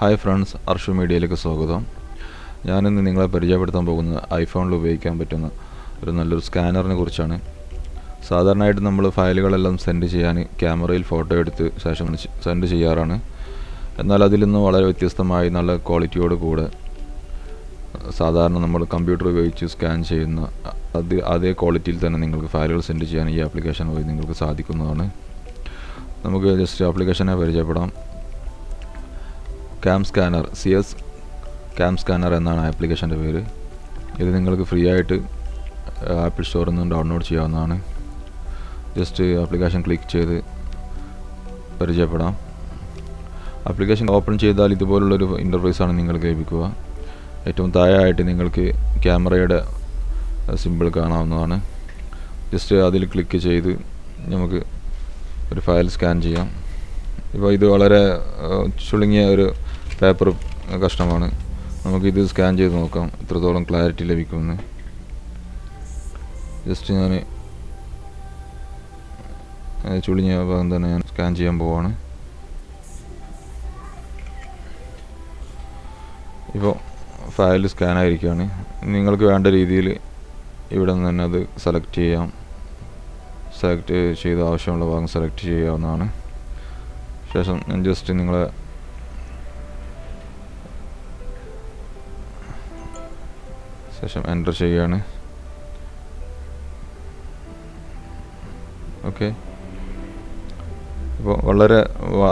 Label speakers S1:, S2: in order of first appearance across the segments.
S1: Hi friends Arshu മീഡിയയിലേക്ക് സ്വാഗതം. ഞാനിന്ന് നിങ്ങളെ പരിചയപ്പെടുത്താൻ പോകുന്നത് ഐഫോണിൽ ഉപയോഗിക്കാൻ പറ്റുന്ന ഒരു നല്ലൊരു സ്കാനറിനെ കുറിച്ചാണ്. സാധാരണയായിട്ട് നമ്മൾ ഫയലുകളെല്ലാം സെൻഡ് ചെയ്യാൻ ക്യാമറയിൽ ഫോട്ടോ എടുത്ത് ശേഷം സെൻഡ് ചെയ്യാറാണ്. എന്നാൽ അതിൽ നിന്ന് വളരെ വ്യത്യസ്തമായി നല്ല ക്വാളിറ്റിയോട് കൂടെ സാധാരണ നമ്മൾ കമ്പ്യൂട്ടർ ഉപയോഗിച്ച് സ്കാൻ ചെയ്യുന്ന അത് അതേ ക്വാളിറ്റിയിൽ തന്നെ നിങ്ങൾക്ക് ഫയലുകൾ സെൻഡ് ചെയ്യാൻ ഈ ആപ്ലിക്കേഷൻ വഴി നിങ്ങൾക്ക് സാധിക്കുന്നതാണ്. നമുക്ക് ജസ്റ്റ് ആപ്ലിക്കേഷനെ പരിചയപ്പെടാം. Cam Scanner C S Cam Scanner എന്നാണ് ആപ്ലിക്കേഷന്റെ പേര്. ഇത് നിങ്ങൾക്ക് ഫ്രീ ആയിട്ട് ആപ്പിൾ സ്റ്റോറിൽ നിന്ന് ഡൗൺലോഡ് ചെയ്യാവുന്നതാണ്. ജസ്റ്റ് ആപ്ലിക്കേഷൻ ക്ലിക്ക് ചെയ്ത് പരിചയപ്പെടാം. ആപ്ലിക്കേഷൻ ഓപ്പൺ ചെയ്താൽ ഇതുപോലുള്ളൊരു ഇന്റർഫേസാണ് നിങ്ങൾക്ക് ലഭിക്കുക. ഏറ്റവും താഴെയായിട്ട് നിങ്ങൾക്ക് ക്യാമറയുടെ സിമ്പിൾ കാണാവുന്നതാണ്. ജസ്റ്റ് അതിൽ ക്ലിക്ക് ചെയ്ത് നമുക്ക് ഒരു ഫയൽ സ്കാൻ ചെയ്യാം. ഇപ്പോൾ ഇത് വളരെ ചുളുങ്ങിയ ഒരു പേപ്പർ കഷ്ടമാണ്. നമുക്കിത് സ്കാൻ ചെയ്ത് നോക്കാം. എത്രത്തോളം ക്ലാരിറ്റി ലഭിക്കുമെന്ന്. ജസ്റ്റ് ഞാൻ ചുളിഞ്ഞ ഭാഗം തന്നെ ഞാൻ സ്കാൻ ചെയ്യാൻ പോവാണ്. ഇപ്പോൾ ഫയൽ സ്കാൻ ആയിരിക്കുകയാണ് നിങ്ങൾക്ക് വേണ്ട രീതിയിൽ ഇവിടെ നിന്ന് തന്നെ അത് സെലക്ട് ചെയ്യാം. സെലക്ട് ചെയ്ത് ആവശ്യമുള്ള ഭാഗം സെലക്ട് ചെയ്യാവുന്നതാണ്. ശേഷം ഞാൻ ജസ്റ്റ് നിങ്ങളെ ശേഷം എന്റർ ചെയ്യുകയാണ്. ഓക്കെ അപ്പോൾ വളരെ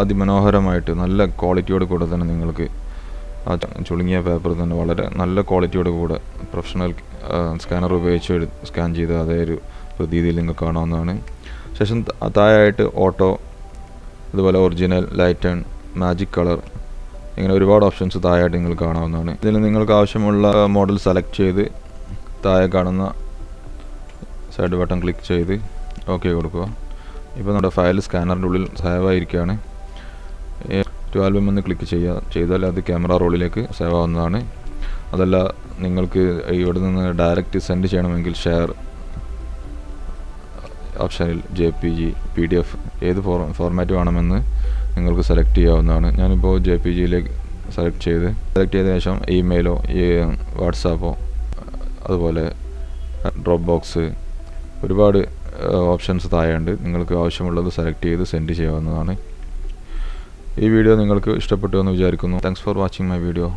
S1: അതിമനോഹരമായിട്ട് നല്ല ക്വാളിറ്റിയോട് കൂടെ തന്നെ നിങ്ങൾക്ക് ആ ചുളുങ്ങിയ പേപ്പർ തന്നെ വളരെ നല്ല ക്വാളിറ്റിയോട് കൂടെ പ്രൊഫഷണൽ സ്കാനർ ഉപയോഗിച്ച് സ്കാൻ ചെയ്ത് അതേ ഒരു പ്രതീതിയിൽ നിങ്ങൾക്ക് കാണാവുന്നതാണ്. ശേഷം താഴെയായിട്ട് ഓട്ടോ അതുപോലെ ഒറിജിനൽ ലൈറ്റൺ മാജിക് കളർ ഇങ്ങനെ ഒരുപാട് ഓപ്ഷൻസ് താഴെയായിട്ട് നിങ്ങൾക്ക് കാണാവുന്നതാണ്. ഇതിൽ നിങ്ങൾക്ക് ആവശ്യമുള്ള മോഡൽ സെലക്ട് ചെയ്ത് താഴെ കാണുന്ന സൈഡ് ബട്ടൺ ക്ലിക്ക് ചെയ്ത് ഓക്കെ കൊടുക്കുക. ഇപ്പോൾ നമ്മുടെ ഫയൽ സ്കാനറിന്റെ ഉള്ളിൽ സേവ് ആയിരിക്കുകയാണ്. ട്വൽവ് എന്ന് ക്ലിക്ക് ചെയ്യുക ചെയ്താൽ അത് ക്യാമറ റോളിലേക്ക് സേവ് ആവുന്നതാണ്. അതല്ല നിങ്ങൾക്ക് ഇവിടെ നിന്ന് ഡയറക്റ്റ് സെൻഡ് ചെയ്യണമെങ്കിൽ ഷെയർ ഓപ്ഷനിൽ J P G P D F ഏത് ഫോർ ഫോർമാറ്റ് വേണമെന്ന് നിങ്ങൾക്ക് സെലക്ട് ചെയ്യാവുന്നതാണ്. ഞാനിപ്പോൾ ജെ പി ജിയിലേക്ക് സെലക്ട് ചെയ്ത് സെലക്ട് ചെയ്ത ശേഷം ഇമെയിലോ വാട്സാപ്പോ അതുപോലെ ഡ്രോപ്പ് ബോക്സ് ഒരുപാട് ഓപ്ഷൻസ് താഴെയുണ്ട്. നിങ്ങൾക്ക് ആവശ്യമുള്ളത് സെലക്ട് ചെയ്ത് സെൻഡ് ചെയ്യാവുന്നതാണ്. ഈ വീഡിയോ നിങ്ങൾക്ക് ഇഷ്ടപ്പെട്ടു എന്ന് വിചാരിക്കുന്നു. Thanks for watching my video